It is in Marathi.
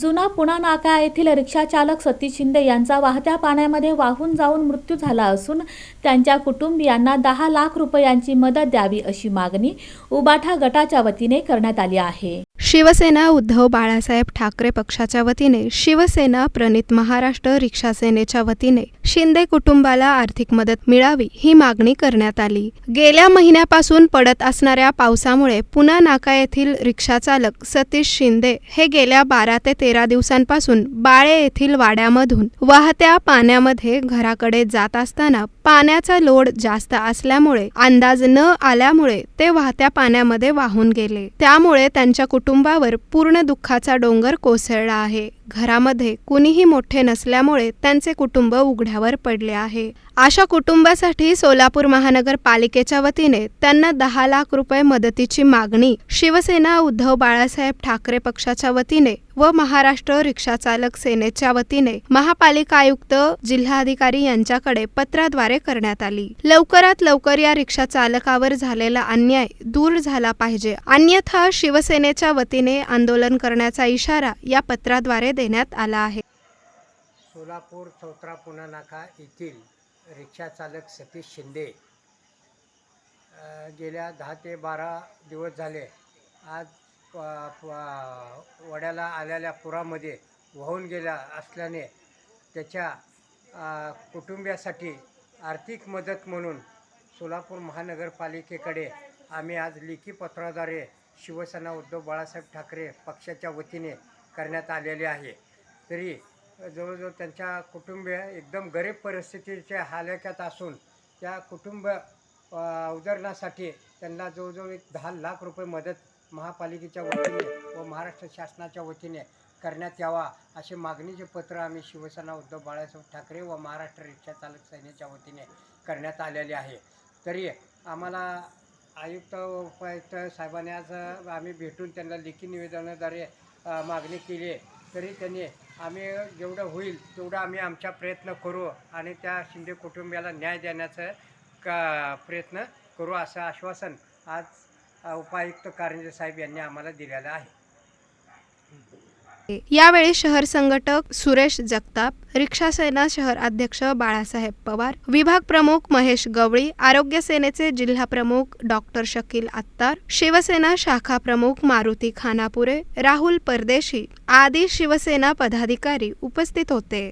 जुना पुणा नाका येथील रिक्षाचालक सतीश शिंदे यांचा वाहत्या पाण्यामध्ये वाहून जाऊन मृत्यू झाला असून त्यांच्या कुटुंबियांना दहा लाख रुपयांची मदत द्यावी अशी मागणी उबाठा गटाच्या वतीने करण्यात आली आहे. शिवसेना उद्धव बाळासाहेब ठाकरे पक्षाच्या वतीने शिवसेना प्रणित महाराष्ट्र रिक्षा सेनेच्या वतीने शिंदे कुटुंबाला आर्थिक मदत मिळावी ही मागणी करण्यात आली. गेल्या महिन्यापासून पडत असणाऱ्या पावसामुळे पुन्हा नाका येथील रिक्षाचालक सतीश शिंदे हे गेल्या बारा ते तेरा दिवसांपासून बाळे येथील वाड्यामधून वाहत्या पाण्यामध्ये घराकडे जात असताना पाण्याचा लोड जास्त असल्यामुळे अंदाज न आल्यामुळे ते वाहत्या पाण्यामध्ये वाहून गेले. त्यामुळे त्यांच्या कुटुंबावर पूर्ण दुःखाचा डोंगर कोसळला आहे. घरामध्ये कुणीही मोठे नसल्यामुळे त्यांचे कुटुंब उघड्यावर पडले आहे. अशा कुटुंबासाठी सोलापूर महानगरपालिकेच्या वतीने त्यांना दहा लाख रुपये मदतीची मागणी शिवसेना उद्धव बाळासाहेब ठाकरे पक्षाच्या वतीने व महाराष्ट्र रिक्षाचालक सेनेच्या वतीने महापालिका आयुक्त जिल्हाधिकारी यांच्याकडे पत्राद्वारे करण्यात आली. लवकरात लवकर या रिक्षा चालकावर झालेला अन्याय दूर झाला पाहिजे. अन्यथा शिवसेनेच्या वतीने आंदोलन करण्याचा इशारा या पत्राद्वारे देण्यात आला आहे. सोलापूर चौत्रा पुणा नाका येथील रिक्षाचालक सतीश शिंदे गेल्या दहा ते बारा दिवस झाले. आज प- वड्याला आलेल्या पुरामध्ये वाहून गेला असल्याने त्याच्या कुटुंबियासाठी आर्थिक मदत म्हणून सोलापूर महानगरपालिकेकडे आम्ही आज लेखी पत्राद्वारे शिवसेना उद्धव बाळासाहेब ठाकरे पक्षाच्या वतीने करण्यात आलेले आहे. तरी जवळजवळ त्यांच्या कुटुंबीय एकदम गरीब परिस्थितीच्या हालक्यात असून त्या कुटुंब उदरणासाठी त्यांना जवळजवळ एक दहा लाख रुपये मदत महापालिकेच्या वतीने व महाराष्ट्र शासनाच्या वतीने करण्यात यावा असे मागणीचे पत्र आम्ही शिवसेना उद्धव बाळासाहेब ठाकरे व महाराष्ट्र रिक्षा चालक सेनेच्या वतीने करण्यात आलेले आहे. तरी आम्हाला आयुक्त व उपायुक्त साहेबांनी आज आम्ही भेटून त्यांना लेखी निवेदनाद्वारे मागणी केली तरी त्यांनी आम्ही जेवढं होईल तेवढं आम्ही आमचा प्रयत्न करू आणि त्या शिंदे कुटुंबियाला न्याय देण्याचं का प्रयत्न करू असं आश्वासन आज उपायुक्त कारंजे साहेब यांनी आम्हाला दिलेलं आहे. यावेळी शहर संघटक सुरेश जगताप रिक्षा सेना शहर अध्यक्ष बाळासाहेब पवार विभाग प्रमुख महेश गवळी आरोग्य सेनेचे जिल्हा प्रमुख डॉक्टर शकील आत्तार शिवसेना शाखा प्रमुख मारुती खानापुरे राहुल परदेशी आदी शिवसेना पदाधिकारी उपस्थित होते.